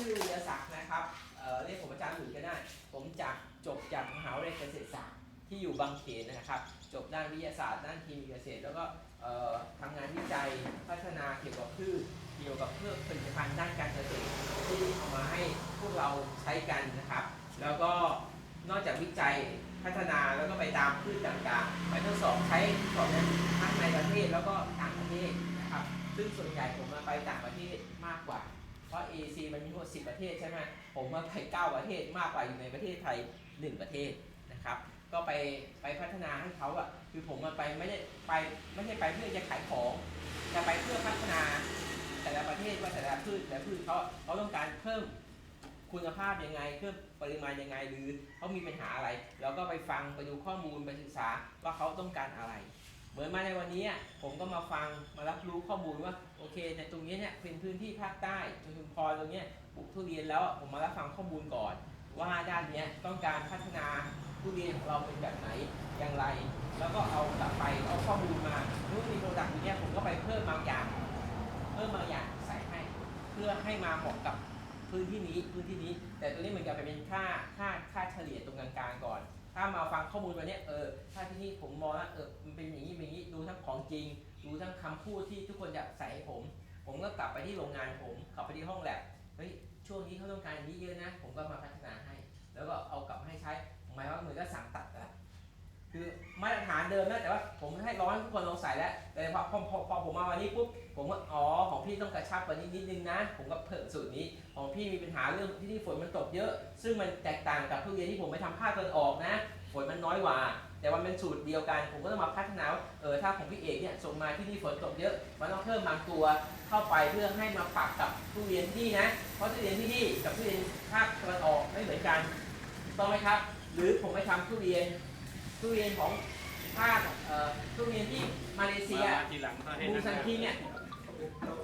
ชื่อเรียศักดิ์นะครับเเรียกผมอาจารย์หลุยก็ได้ ผมจากจบจากมหาวิทยาลัยเกษตรศาสตร์ที่อยู่บางเขนนะครับ จบด้านวิทยาศาสตร์ด้านเคมีเกษตร แล้วก็เอ่อทำงานวิจัยพัฒนาเกี่ยวกับพืชเกี่ยวกับเพื่อผลิตภัณฑ์ด้านการเกษตรที่เอามาให้พวกเราใช้กันนะครับ แล้วก็นอกจากวิจัยพัฒนาแล้วก็ไปตามพืชต่างๆ ไปทดสอบใช้ทดสอบนั้นทั้งในประเทศแล้วก็ต่างประเทศนะครับ ซึ่งส่วนใหญ่ผมมาไปต่างประเทศ เพราะ AEC มันมีทั้งหมด10 ประเทศใช่ไหมผมมาไป 9 ประเทศมากกว่าอยู่ในประเทศไทย 1 ประเทศนะครับ ก็ไปไปพัฒนาให้เขาอะคือผมมาไปไม่ได้ไปไม่ใช่ไปเพื่อจะขายของแต่ไปเพื่อพัฒนาแต่ละประเทศว่าแต่ละพืชแต่ละพืชเขาเขาต้องการเพิ่มคุณภาพยังไงเพิ่มปริมาณยังไงหรือเขามีปัญหาอะไรเราก็ไปฟังไปดูข้อมูลไปศึกษาว่าเขาต้องการอะไร เหมือนมาในวันนี้อะผมก็มาฟังมารับรู้ข้อมูลว่า โอเคในตรงนี้เนี่ยเป็นพื้นที่ภาคใต้ชุมพรตรงเนี้ยปลูกทุเรียนแล้วผมมารับฟังข้อมูลก่อน ว่าด้านเนี้ยต้องการพัฒนาทุเรียนของเราเป็นแบบไหนอย่างไร แล้วก็เอากลับไปเอาข้อมูลมานู่นมีโปรดักต์อย่างเนี้ยผมก็ไปเพิ่มบางอย่าง เพิ่มบางอย่างใส่ให้ เพื่อให้มาเหมาะกับพื้นที่นี้พื้นที่นี้ แต่ตัวนี้เหมือนกับเป็นค่าค่าค่าเฉลี่ยตรงกลางๆก่อน ถ้ามาฟังข้อมูลวันเนี้ยเออถ้าที่นี่ผมมองว่าเออมันเป็นอย่างนี้เป็นอย่างนี้ดูทั้งของจริง ดูทั้งคำพูดที่ทุกคนอยากใส่ให้ผม ผมก็กลับไปที่โรงงานผมกลับไปที่ห้องแลบเฮ้ยช่วงนี้เขาต้องการอย่างนี้เยอะนะ ผมก็มาพัฒนาให้ แล้วก็เอากลับให้ใช้หมายว่าเหมือนก็สั่งตัดแล้วคือมาตรฐานเดิมนะแต่ว่าผมให้ร้อยทุกคนลองใส่แล้ว แต่พอพอพอพอผมมาวันนี้ปุ๊บผมก็อ๋อของพี่ต้องกระชับกว่านี้นิดนึงนะ ผมก็เพิ่มสูตรนี้ของพี่มีปัญหาเรื่องที่นี่ฝนมันตกเยอะ ซึ่งมันแตกต่างกับทุเรียนที่ผมไปทำภาคตะวันออกนะ ฝนมันน้อยกว่า แต่ว่ามันเป็นสูตรเดียวกัน ผมก็ต้องมาพัฒนาว่าเออถ้าของพี่เอกเนี่ยส่งมาที่นี่ฝนตกเยอะ มันต้องเพิ่มบางตัวเข้าไปเพื่อให้มาปรับกับทุเรียนที่นี่นะเพราะทุเรียนที่นี่กับทุเรียนภาคตะวันออกไม่เหมือนกันถูกต้องไหมครับ หรือผมไปทำทุเรียนทุเรียนของภาคเอ่อทุเรียนที่มาเลเซียมาทีหลังก็ให้บูซันคิงเนี่ย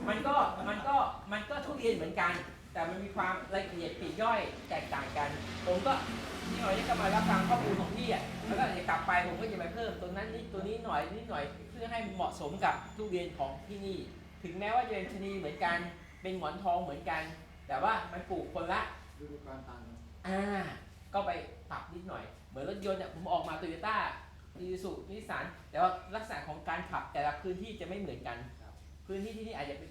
มันก็มันก็มันก็ทุเรียนเหมือนกัน แต่มันมีความละเอียดปลีกย่อยแตกต่างกัน ผมก็นี่หน่อยนี่ก็มารับฟังข้อมูลของพี่อะแล้วก็จะกลับไปผมก็จะไปเพิ่มตรงนั้นนิดตัวนี้หน่อยนิดหน่อยเพื่อให้เหมาะสมกับทุเรียนของที่นี่ ถึงแม้ว่าจะเป็นชะนีเหมือนกันเป็นหมอนทองเหมือนกัน แต่ว่ามันปลูกคนละฤดูกาลต่างกันอ่าก็ไปปรับนิดหน่อย เหมือนรถยนต์เนี่ยผมออกมาโตโยต้าอีซูนิสันแต่ว่าลักษณะของการขับแต่ละพื้นที่จะไม่เหมือนกัน พื้นที่ที่นี่อาจจะเป็น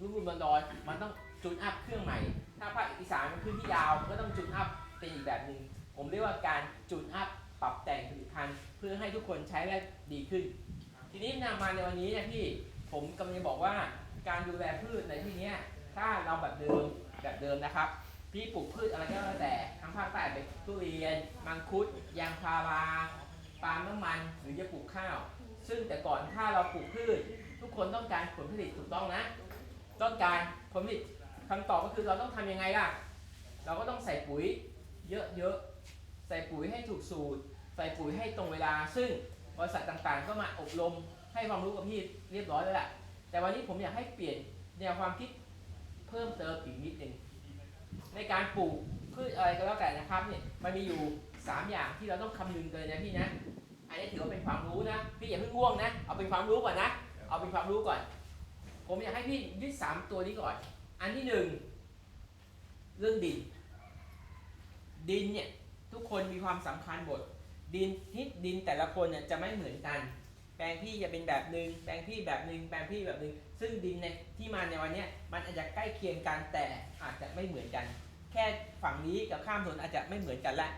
รุ่มรุ่มดอนดอนๆมันต้อง จูนอัพเครื่องใหม่ ถ้าภาคอีสานมันพื้นที่ยาวก็ต้องจูนอัพเป็นอีกแบบหนึ่งผมเรียกว่าการจูนอัพปรับแต่งผลิตภัณฑ์เพื่อให้ทุกคนใช้ได้ดีขึ้น ทีนี้นำมาในวันนี้เนี่ยพี่ผมกำลังจะบอกว่าการดูแลพืชในที่นี้ถ้าเราแบบเดิมแบบเดิมนะครับ พี่ปลูกพืชอะไรก็แล้วแต่ทางภาคใต้เป็นทุเรียน มังคุด ยางพาราปาล์มน้ำมันหรือจะปลูกข้าว ซึ่งแต่ก่อนถ้าเราปลูกพืช ทุกคนต้องการผลผลิตถูกต้องนะ ต้องการผลผลิต คำตอบก็คือเราต้องทำยังไงล่ะ เราก็ต้องใส่ปุ๋ยเยอะๆ ใส่ปุ๋ยให้ถูกสูตร ใส่ปุ๋ยให้ตรงเวลา ซึ่งบริษัทต่างๆ ก็มาอบรมให้ความรู้กับพี่เรียบร้อยแล้วแหละแต่วันนี้ผมอยากให้เปลี่ยนแนวความคิดเพิ่มเติมอีกนิดหนึ่งในการปลูกพืชอะไรก็แล้วแต่นะครับเนี่ยมันมีอยู่ 3 อย่างที่เราต้องคำนึงกันเลยนะพี่นะ อันนี้ถือว่าเป็นความรู้นะ พี่อย่าเพิ่งง่วงนะ เอาเป็นความรู้ก่อนนะ เอาเป็นความรู้ก่อน ผมอยากให้พี่ยึดสามตัวนี้ก่อน อันที่หนึ่งเรื่องดิน ดินเนี่ยทุกคนมีความสำคัญหมดดินที่ดินแต่ละคนเนี่ยจะไม่เหมือนกัน แปลงพี่จะเป็นแบบหนึ่งแปลงพี่แบบหนึ่งแปลงพี่แบบหนึ่งซึ่งดินในที่มาในวันเนี้ยมันอาจจะใกล้เคียงกันแต่อาจจะไม่เหมือนกัน แค่ฝั่งนี้กับข้ามถนนอาจจะไม่เหมือนกันละ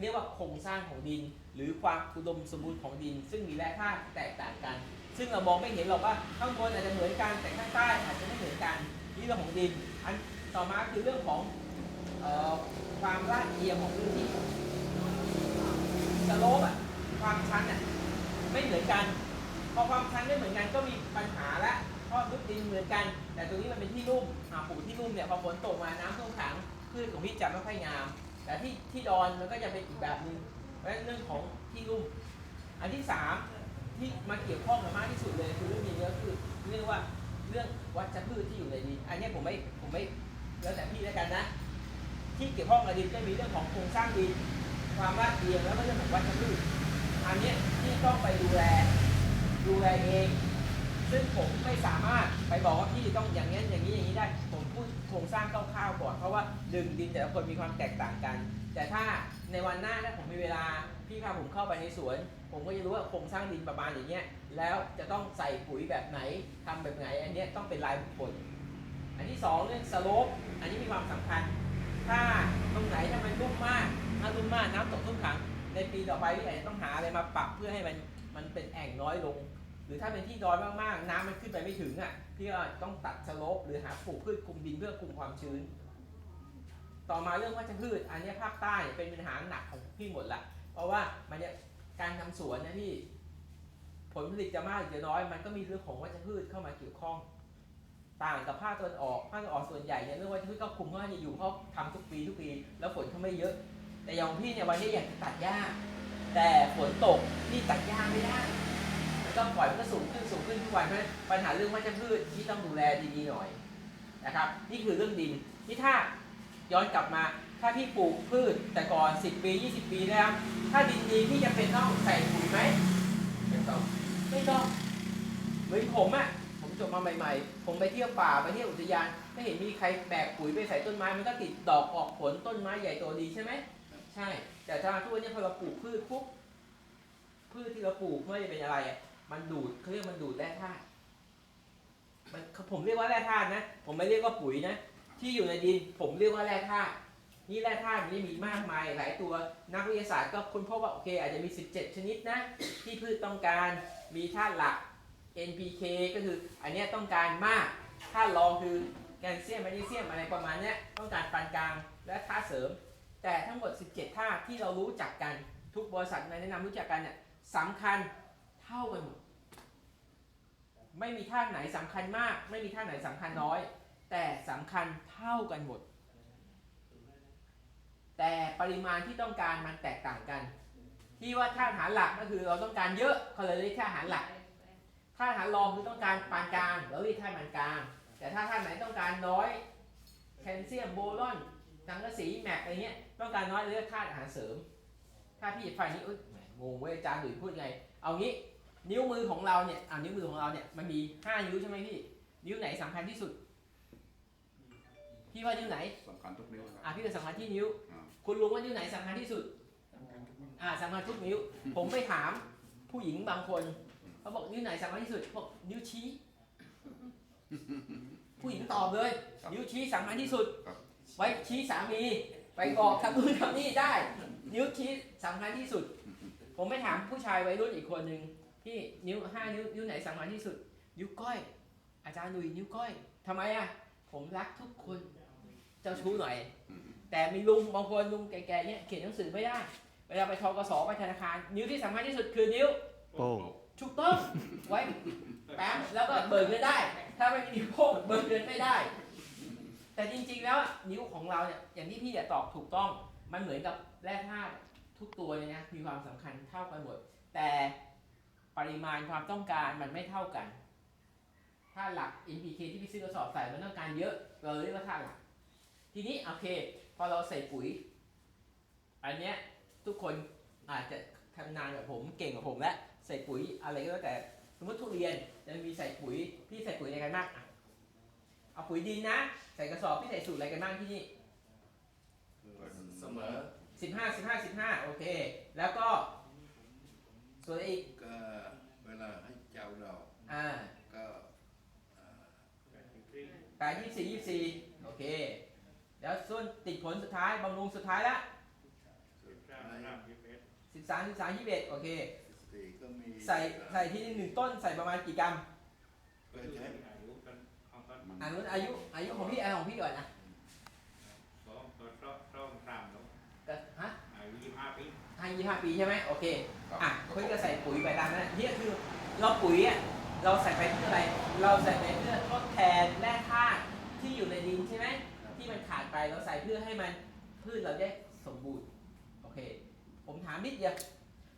เรียกว่าโครงสร้างของดิน หรือความอุดมสมบูรณ์ของดิน ซึ่งมีแร่ธาตุแตกต่างกัน ซึ่งเรามองไม่เห็นหรอกว่าข้างบนอาจจะเหมือนกันแต่ข้างใต้อาจจะไม่เหมือนกัน นี่เรื่องของดิน อันต่อมาคือเรื่องของออความลาดเอียงของพื้นที่สโลปอะความชันอะไม่เหมือนกัน พอความชันไม่เหมือนกันก็มีปัญหาละเพราะพื้นดินเหมือนกัน แต่ตรงนี้มันเป็นที่ลุ่มอ่าปลูกที่ลุ่มเนี่ยพอฝนตกมาน้ำท่วมขังพืชของพี่จะไม่ค่อยงาม แต่ที่ที่ดอนมันก็จะเป็นอีกแบบนึงเพราะฉะนั้นเรื่องของที่ลุ่มอันที่สามที่มาเกี่ยวข้องกับมากที่สุดเลยคือเรื่องนี้ก็คือเรื่องว่า รื่องวัชพืชที่อยู่ในดิน อันนี้ผมไม่ผมไม่แล้วแต่พี่แล้วกันนะ ที่เกี่ยวข้องกับดินก็มีเรื่องของโครงสร้างดิน ความลาดเอียงแล้วก็เรื่องของวัชพืชอันนี้ที่ต้องไปดูแลดูแลเอง ซึ่งผมไม่สามารถไปบอกว่าพี่ต้องอย่างนี้อย่างนี้อย่างนี้ได้ ผมพูดโครงสร้างคร่าวๆก่อนเพราะว่าดึงดินแต่ละคนมีความแตกต่างกัน แต่ถ้าในวันหน้าถ้าผมมีเวลาพี่พาผมเข้าไปในสวน ผมก็จะรู้ว่าโครงสร้างดินประมาณอย่างเงี้ย แล้วจะต้องใส่ปุ๋ยแบบไหนทำแบบไหน อันเนี้ยต้องเป็นรายบุคคล อันที่สองเรื่องสโลปอันนี้มีความสำคัญ ถ้าตรงไหนถ้ามันลุ่มมากถ้าลุ่มมากน้ำตกท่มขัง ในปีต่อไปพี่อาจจะต้องหาอะไรมาปรับเพื่อให้มันมันเป็นแอ่งน้อยลง หรือถ้าเป็นที่ดอยมากๆ น้ำมันขึ้นไปไม่ถึงอะพี่ก็ต้องตัดสโลปหรือหาปลูกพืชคลุมดินเพื่อคุมความชื้นต่อมาเรื่องวัชพืช อันเนี้ยภาคใต้เนี่ยเป็นปัญหาหนักของพี่หมดละ เพราะว่ามันเนี่ย การทำสวนนะพี่ ผลผลิตจะมากหรือจะน้อย มันก็มีเรื่องของวัชพืชเข้ามาเกี่ยวข้อง ต่างกับภาคตะวันออกภาคตะวันออกส่วนใหญ่เนี่ยเรื่องวัชพืชก็คุมว่าจะอยู่เขาทำทุกปีทุกปีแล้วฝนเขาไม่เยอะ แต่อย่างพี่เนี่ยวันนี้อยากจะตัดหญ้า แต่ฝนตกนี่ตัดหญ้าไม่ได้มันก็ปล่อยมันก็สูงขึ้นสูงขึ้นทุกวันเพราะปัญหาเรื่องวัชพืชที่ต้องดูแลดีๆหน่อยนะครับ นี่คือเรื่องดินนี่ถ้าย้อนกลับมา ถ้าพี่ปลูกพืชแต่ก่อน 10 ปี 20 ปีแล้ว ถ้าดินดีพี่จะเป็นต้องใส่ปุ๋ยไหมไม่ต้องไม่ต้องเหมือนผมอะผมจบมาใหม่ ๆ ผมไปเที่ยวป่าไปเที่ยวอุทยาน ไม่เห็นมีใครแบกปุ๋ยไปใส่ต้นไม้มันก็ติดดอกออกผลต้นไม้ใหญ่โตดีใช่ไหมใช่ แต่ถ้าทุกวันนี้พอเราปลูกพืชปุ๊บพืชที่เราปลูกไม่ว่าจะเป็นอะไรอะมันดูดเขาเรียกมันดูดแร่ธาตุมันผมเรียกว่าแร่ธาตุนะ ผมไม่เรียกว่าปุ๋ยนะ ที่อยู่ในดิน ผมเรียกว่าแร่ธาตุ นี่แร่ธาตุนี่มีมากมายหลายตัวนักวิทยาศาสตร์ก็ค้นพบว่าโอเค อาจจะมี 17 ชนิดนะ ที่พืชต้องการมีธาตุหลัก NPK ก็คืออันนี้ต้องการมากธาตุรองคือแคลเซียมแมกนีเซียมอะไรประมาณนี้ต้องการปานกลางและธาตุเสริม แต่ทั้งหมด 17ธาตุที่เรารู้จักกันทุกบริษัทในแนะนำรู้จักกันเนี่ยสำคัญเท่ากันหมดไม่มีธาตุไหนสำคัญมาก ไม่มีธาตุไหนสำคัญน้อย แต่สำคัญเท่ากันหมด แต่ปริมาณที่ต้องการมันแตกต่างกัน ที่ว่าธาตุอาหารหลักก็คือเราต้องการเยอะเขาเลยเรียกธาตุอาหารหลักธาตุอาหารรองคือต้องการปานกลางเราเรียกธาตุปานกลาง แต่ถ้าธาตุไหนต้องการน้อยแคลเซียมโบรอนสังกะสีแมกอะไรเงี้ยต้องการน้อยเราเรียกธาตุอาหารเสริม ถ้าพี่ไฟนี้เอ้ยแหมงงเว้ยอาจารย์หลุยพูดไง เอางี้นิ้วมือของเราเนี่ยอ่านิ้วมือของเราเนี่ยมันมีห้านิ้วใช่ไหมพี่ นิ้วไหนสำคัญที่สุด พี่ว่านิ้วไหนสำคัญทุกนิ้วครับอะพี่เป็นสำคัญที่นิ้วอ่า คุณลุงว่านิ้วไหนสำคัญที่สุด อ่าสำคัญทุกนิ้ว ผมไปถามผู้หญิงบางคนเขาบอกนิ้วไหนสำคัญที่สุดบอกนิ้วชี้ ผู้หญิงตอบเลย ครับนิ้วชี้สำคัญที่สุด ครับ ไว้ชี้สามี ไปบอกทำนู่นทำนี่ได้ นิ้วชี้สำคัญที่สุด ผมไปถามผู้ชายวัยรุ่นอีกคนหนึ่งพี่นิ้วห้านิ้วนิ้วไหนสำคัญที่สุด นิ้วก้อย อาจารย์หนุ่ยนิ้วก้อยทำไมอะ ผมรักทุกคน เจ้าชู้หน่อย อืม แต่มีลุงบางคนลุงแก่ๆเนี่ยเขียนหนังสือไม่ได้ เวลาไปทกสไปธนาคาร นิ้วที่สำคัญที่สุดคือนิ้วโป้ง ถูกต้องไว้แป๊บแล้วก็เบิกเงินได้ ถ้าไม่มีนิ้วโป้งเบิกเงินไม่ได้ แต่จริงๆแล้วอะนิ้วของเราเนี่ยอย่างที่พี่อะตอบถูกต้องมันเหมือนกับแร่ธาตุทุกตัวเลยนะมีความสำคัญเท่ากันหมด แต่ปริมาณความต้องการมันไม่เท่ากัน ถ้าหลัก NPK ที่พี่ซื้อกระสอบใส่มันต้องการเยอะเราเรียกว่าธาตุหลัก ทีนี้โอเค พอเราใส่ปุ๋ย อันเนี้ยทุกคนอาจจะทำนานกว่าผมเก่งกว่าผมและใส่ปุ๋ยอะไรก็แล้วแต่สมมติทุเรียนจะมีใส่ปุ๋ยพี่ใส่ปุ๋ยอะไรกันบ้างอะเอาปุ๋ยดินนะ ใส่กระสอบพี่ใส่สูตรอะไรกันบ้างที่นี่เสมอสิบห้าสิบห้าสิบห้าโอเค แล้วก็ส่วนอีกก็เวลาให้เจ้าดอกอ่าก็อ่าแปดยี่สี่ยี่สี่โอเค แล้วส่วนติดผลสุดท้ายบำรุงสุดท้ายละสุดท้ายสิบสามสิบสามยี่สิบเอ็ดโอเค สี่ก็มีใส่ใส่ที่หนึ่งต้นใส่ประมาณกี่กรัมเพื่อใช้อ่านู้นอายุอายุของพี่เอาของพี่ก่อนนะก็ฮะห้ายี่ห้าปีใช่ไหมโอเคครับอะเพื่อจะใส่ปุ๋ยไปตามนั้นนี่คือเราปุ๋ยอะเราใส่ไปเพื่ออะไร เราใส่ไปเพื่อทดแทนแร่ธาตุที่อยู่ในดินใช่ไหมที่ มันขาดไปเราใส่เพื่อให้มันพืชเราได้สมบูรณ์โอเค ผมถามนิดเดียว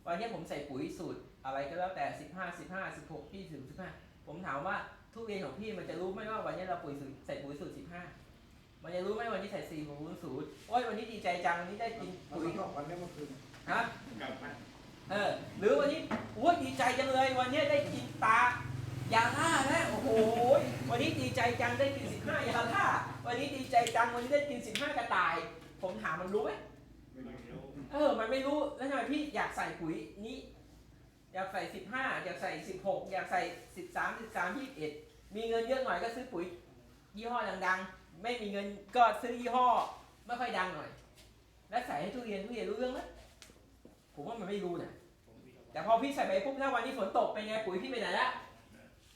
วันนี้ผมใส่ปุ๋ยสูตรอะไรก็แล้วแต่ 15 15 16 พี่ถึง15 ผมถามว่าทุเรียนของพี่มันจะรู้ไหมว่าวันนี้เราปุ๋ยสูตรใส่ปุ๋ยสูตร 15 มันจะรู้ไหมวันนี้ใส่4ของศูนย์โอ้ยวันนี้ดีใจจังวันนี้ได้กินปุ๋ปุ๋ยยบอกวันนี้เมื่อคืนฮะเออหรือวันนี้โอ้ยดีใจจังเลยวันนี้ได้กินตายาล่าแล้วโอ้โหวันนี้ดีใจจังได้กิน15ยาล่า วันนี้ดีใจใจจังวันนี้ได้กิน 15 กระต่าย ผมถามมันรู้ไหมไม่รู้เออ มันไม่รู้แล้วทำไมพี่อยากใส่ปุ๋ยนี้ อยากใส่ 15 อยากใส่ 16 อยากใส่ 13 13 21 มีเงินเยอะหน่อยก็ซื้อปุ๋ย ยี่ห้อดังๆ ไม่มีเงินก็ซื้อยี่ห้อไม่ค่อยดังหน่อย แล้วใส่ให้ทุเรียนทุเรียนรู้เรื่องไหมผมว่ามันไม่รู้นะผมมีแต่พอพี่ใส่ไปปุ๊บถ้าวันนี้ฝนตกเป็นไงปุ๋ยพี่ไปไหนละ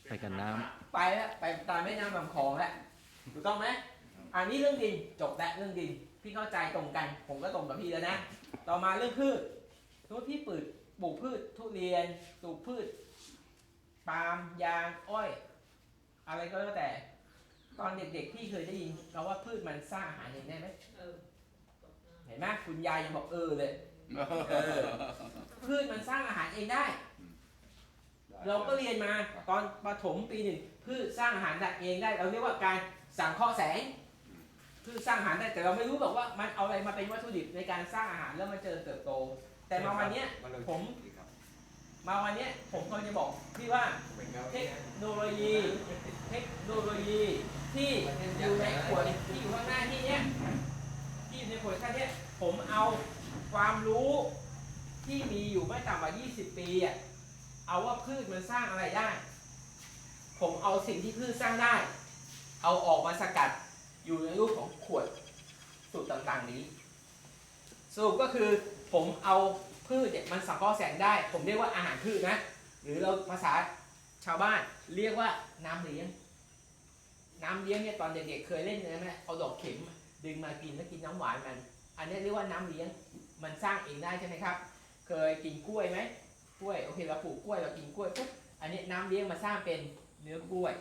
ไปกับน้ำไปแล้วไปตามแม่น้ำลำคลองแล้วถูกต้องไหม อันนี้เรื่องดินจบแล้วเรื่องดิน พี่เข้าใจตรงกัน ผมก็ตรงกับพี่แล้วนะ ต่อมาเรื่องพืชสมมติพี่ปลูกปลูกพืชทุเรียนปลูกพืชปาล์มยางอ้อย อะไรก็แล้วแต่ ตอนเด็กๆพี่เคยได้ยินเราว่าพืชมันสร้างอาหารเองได้ไหมเออเห็นไหมคุณยายยังบอกเออเลยเออพืชมันสร้างอาหารเองได้ เราก็เรียนมาตอนประถมปีหนึ่งพืชสร้างอาหารได้เองได้ เราเรียกว่าการสังเคราะห์แสง พืชสร้างอาหารได้แต่เราไม่รู้หรอกว่ามันเอาอะไรมาเป็นวัตถุดิบในการสร้างอาหารแล้วมันเจริญเติบโต แต่มาวันเนี้ยผม มาวันเนี้ยผมกำลังจะบอกพี่ว่าเทคโนโลยี เทคโนโลยีที่อยู่ในขวดที่อยู่ข้างหน้าที่เนี้ยที่อยู่ในขวดแค่เนี้ยผมเอาความรู้ที่มีอยู่ไม่ต่ำกว่า 20 ปีอะเอาว่าพืชมันสร้างอะไรได้ ผมเอาสิ่งที่พืชสร้างได้ เอาออกมาสกัด อยู่ในรูปของขวดสูตรต่างๆนี้สรุปก็คือผมเอาพืชเนี่ยมันสังเคราะห์แสงได้ ผมเรียกว่าอาหารพืชนะ หรือเราภาษาชาวบ้านเรียกว่าน้ำเลี้ยง น้ำเลี้ยงเนี่ยตอนเด็กๆเคยเล่นนะไหมเอาดอกเข็มดึงมากินแล้วกินน้ำหวานมัน อันนี้เรียกว่าน้ำเลี้ยงมันสร้างเองได้ใช่ไหมครับ เคยกินกล้วยไหมกล้วยโอเคเราปลูกกล้วยเรากินกล้วยปุ๊บอันนี้น้ำเลี้ยงมาสร้างเป็นเนื้อกล้วย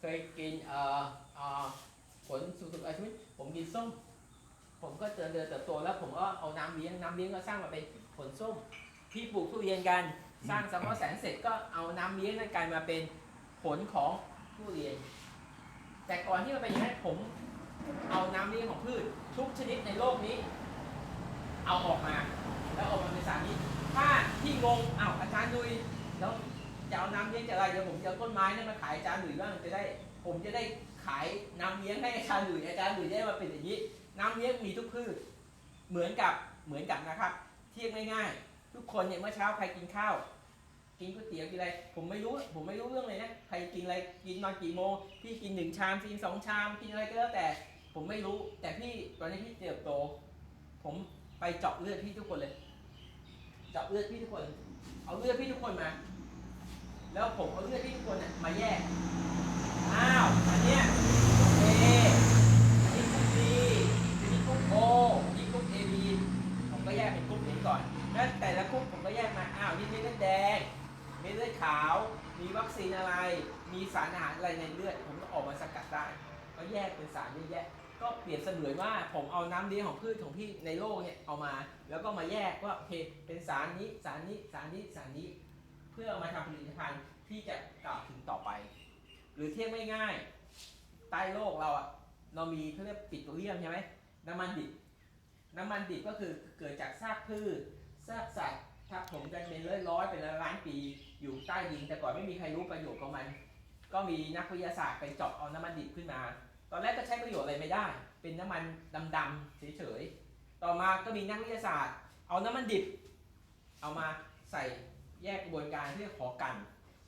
เคยกินเอ่อเอ่อ ผลสุกๆอะไรใช่ไหมผมกินส้ม ผมก็เจริญเติบโตแล้วผมก็เอาน้ำเลี้ยงน้ำเลี้ยงก็สร้างมาเป็นผลส้ม ที่ปลูกทุเรียนกันสร้างสังเคราะห์แสงเสร็จก็เอาน้ำเลี้ยงนั้นกลายมาเป็นผลของทุเรียน แต่ก่อนที่มันเป็นอย่างนั้นผมเอาน้ำเลี้ยงของพืชทุกชนิดในโลกนี้ เอาออกมา แล้วออกมาเป็นสารนี้ถ้าที่งงอ้าวอาจารย์ดุยแล้วจะเอาน้ำเลี้ยงจากอะไรเดี๋ยวผมจะต้นไม้นี่มาขายอาจารย์ดุยบ้างจะได้ ผมจะได้ ขายน้ำเลี้ยงให้อาจารย์ดุยอาจารย์ดุยได้มาเป็นอย่างนี้ น้ำเลี้ยงมีทุกพืช เหมือนกับเหมือนกับนะครับเทียบง่ายๆทุกคนเนี่ยเมื่อเช้าใครกินข้าว กินก๋วยเตี๋ยวกินอะไร ผมไม่รู้ผมไม่รู้เรื่องเลยนะใครกินอะไรกินนอนกี่โมงพี่กินหนึ่งชามกินสองชามกินอะไรก็แล้วแต่ผมไม่รู้ แต่พี่ตอนนี้พี่เติบโต ผมไปเจาะเลือดพี่ทุกคนเลย เจาะเลือดพี่ทุกคน เอาเลือดพี่ทุกคนมา แล้วผมเอาเลือดพี่ทุกคนน่ะมาแยก อ้าว อันเนี้ยเออันนี้กรุ๊ป B อันนี้กรุ๊ป O อันนี้กรุ๊ป AB ผมก็แยกเป็นกรุ๊ปนี้ก่อนแล้วแต่ละกรุ๊ปผมก็แยกมา อ้าวนี่เม็ดเลือดแดงม็ดเลือดขาว มีวัคซีนอะไร มีสารอาหารอะไรในเลือด ผมก็ออกมาสกัดได้ ก็แยกเป็นสารเยอะแยะ ก็เปรียบเสมือนว่าผมเอาน้ำเลี้ยงของพืชของพี่ในโลกเนี่ยเอามา แล้วก็มาแยกว่าโอเค เป็นสารนี้ สารนี้ สารนี้ สารนี้ เพื่อมาทำผลิตภัณฑ์ที่จะกล่าวถึงต่อไป หรือเทียบง่ายๆใต้โลกเราอะเรามีเขาเรียกปิโตรเลียมใช่ไหมน้ำมันดิบน้ำมันดิบก็คือเกิดจากซากพืชซากสัตว์ทับถมกันเป็นร้อยร้อยเป็นล้านปีอยู่ใต้ดินแต่ก่อนไม่มีใครรู้ประโยชน์ของมัน ก็มีนักวิทยาศาสตร์ไปเจาะเอาน้ำมันดิบขึ้นมา ตอนแรกก็ใช้ประโยชน์อะไรไม่ได้ เป็นน้ำมันดำๆเฉยๆต่อมาก็มีนักวิทยาศาสตร์ เอาน้ำมันดิบ เอามาใส่ แยกกระบวนการเพื่อขอกัน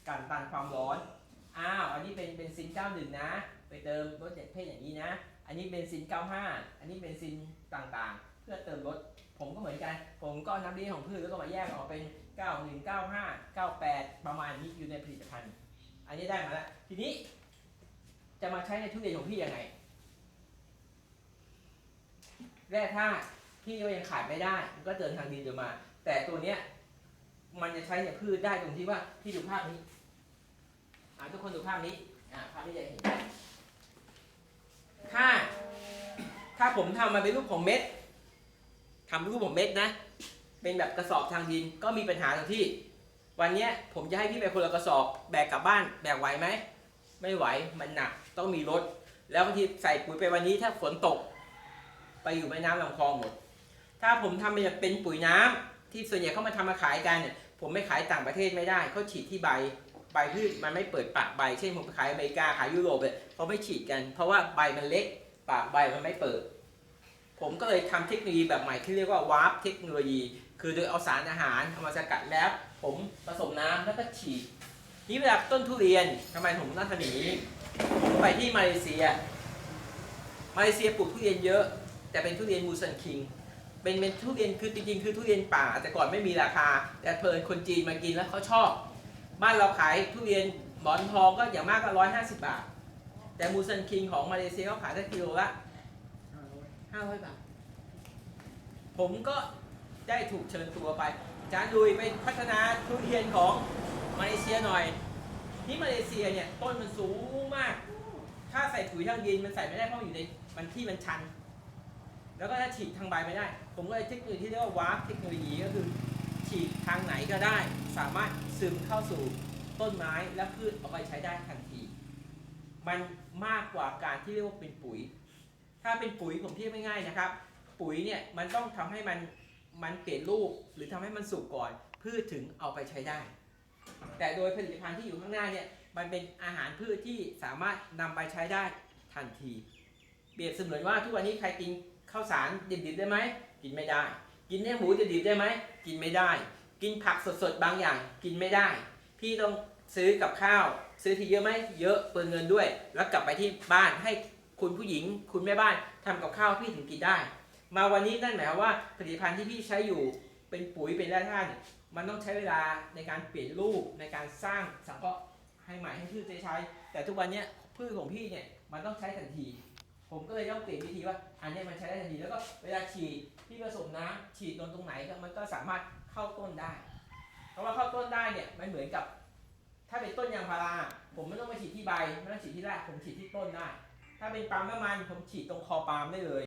กันตันความร้อน อ้าว อันนี้เป็นเบนซิน 91 นะ ไปเติมรถเจ็ดเพศอย่างนี้นะ อันนี้เบนซิน 95 อันนี้เบนซินต่างๆ เพื่อเติมรถ ผมก็เหมือนกัน ผมก็น้ำเลี้ยงของพืชแล้วก็มาแยกออกเป็น 91 95 98 ประมาณนี้อยู่ในผลิตภัณฑ์ อันนี้ได้มาแล้ว ทีนี้ จะมาใช้ในทุเรียนของพี่ยังไง แร่ธาตุที่ก็ยังขาดไม่ได้ มันก็เดินทางดินเดินมา แต่ตัวเนี้ย มันจะใช้ในพืชได้ตรงที่ว่าที่ดูภาพนี้อ่าทุกคนดูภาพนี้อ่าภาพที่จะเห็นถ้า ถ้าผมทำมาเป็นรูปของเม็ดทำรูปของเม็ดนะ เป็นแบบกระสอบทางดินก็มีปัญหาตรงที่ วันเนี้ยผมจะให้พี่ไปคนละกระสอบแบกกลับบ้านแบกไหวไหมไม่ไหวมันหนักต้องมีรถ แล้วบางทีใส่ปุ๋ยไปวันนี้ถ้าฝนตก ไปอยู่แม่น้ำลำคลองหมด ถ้าผมทำเป็นเป็นปุ๋ยน้ำที่ส่วนใหญ่เขามาทำมาขายกันเนี่ย ผมไม่ขายต่างประเทศไม่ได้เขาฉีดที่ใบใบพืชมันไม่เปิดปากใบ เช่นผมขายอเมริกาขายยุโรปเนี่ยเขาไม่ฉีดกัน เพราะว่าใบมันเล็กปากใบมันไม่เปิด ผมก็เลยทำเทคโนโลยีแบบใหม่ที่เรียกว่าวาร์ปเทคโนโลยี คือโดยเอาสารอาหารเอามาสกัดแล้ว ผมผสมน้ำแล้วก็ฉีดนี่เวลาต้นทุเรียนทำไมผมต้องทำอย่างนี้ผมไปที่มาเลเซีย มาเลเซียปลูกทุเรียนเยอะ แต่เป็นทุเรียนมูซันคิง เป็นเป็นทุเรียนคือจริงๆคือทุเรียนป่าแต่ก่อนไม่มีราคา แต่เพลินคนจีนมากินแล้วเขาชอบ บ้านเราขายทุเรียนหมอนทองก็อย่างมากก็ร้อยห้าสิบบาท แต่มูซันคิงของมาเลเซียเขาขายได้กิโลละห้าร้อยบาท ผมก็ได้ถูกเชิญตัวไปอาจารย์ดุยไปพัฒนาทุเรียนของมาเลเซียหน่อย ที่มาเลเซียเนี่ยต้นมันสูงมาก ถ้าใส่ปุ๋ยทางดินมันใส่ไม่ได้เพราะอยู่ในมันที่มันชัน แล้วก็ถ้าฉีดทางใบไม่ได้ ผมก็เลยเทคโนโลยีที่เรียกว่าวาร์ปเทคโนโลยีก็คือฉีดทางไหนก็ได้ สามารถซึมเข้าสู่ต้นไม้และพืชเอาไปใช้ได้ทันที มันมากกว่าการที่เรียกว่าเป็นปุ๋ย ถ้าเป็นปุ๋ยผมเทียบไม่ง่ายนะครับ ปุ๋ยเนี่ยมันต้องทำให้มันมันเปลี่ยนรูปหรือทำให้มันสุกก่อนพืชถึงเอาไปใช้ได้ แต่โดยผลิตภัณฑ์ที่อยู่ข้างหน้าเนี่ยมันเป็นอาหารพืชที่สามารถนำไปใช้ได้ทันที เปรียบเสมือนว่าทุกวันนี้ใครกินข้าวสารดิบๆได้ไหม กินไม่ได้ กินเนื้อหมูดิบได้ไหมกินไม่ได้ กินผักสดๆบางอย่างกินไม่ได้ พี่ต้องซื้อกับข้าว ซื้อทีเยอะไหมเยอะเปลืองเงินด้วย แล้วกลับไปที่บ้านให้คุณผู้หญิง คุณแม่บ้านทำกับข้าวพี่ถึงกินได้ มาวันนี้นั่นหมายความว่าผลิตภัณฑ์ที่พี่ใช้อยู่เป็นปุ๋ยเป็นแร่ธาตุมันต้องใช้เวลาในการเปลี่ยนรูปในการสร้างสังเคราะห์ให้ใหม่ให้พืชได้ใช้ แต่ทุกวันนี้พืชของพี่เนี่ยมันต้องใช้ทันที ผมก็เลยต้องเปลี่ยนวิธีว่าอันนี้มันใช้ได้ทันทีแล้วก็เวลาฉีดพี่ผสมน้ำฉีดโดนตรงไหนก็มันก็สามารถเข้าต้นได้ เพราะว่าเข้าต้นได้เนี่ยมันเหมือนกับ ถ้าเป็นต้นยางพาราผมไม่ต้องไปฉีดที่ใบไม่ต้องฉีดที่รากผมฉีดที่ต้นได้ ถ้าเป็นปาล์มน้ำมันผมฉีดตรงคอปาล์มได้เลย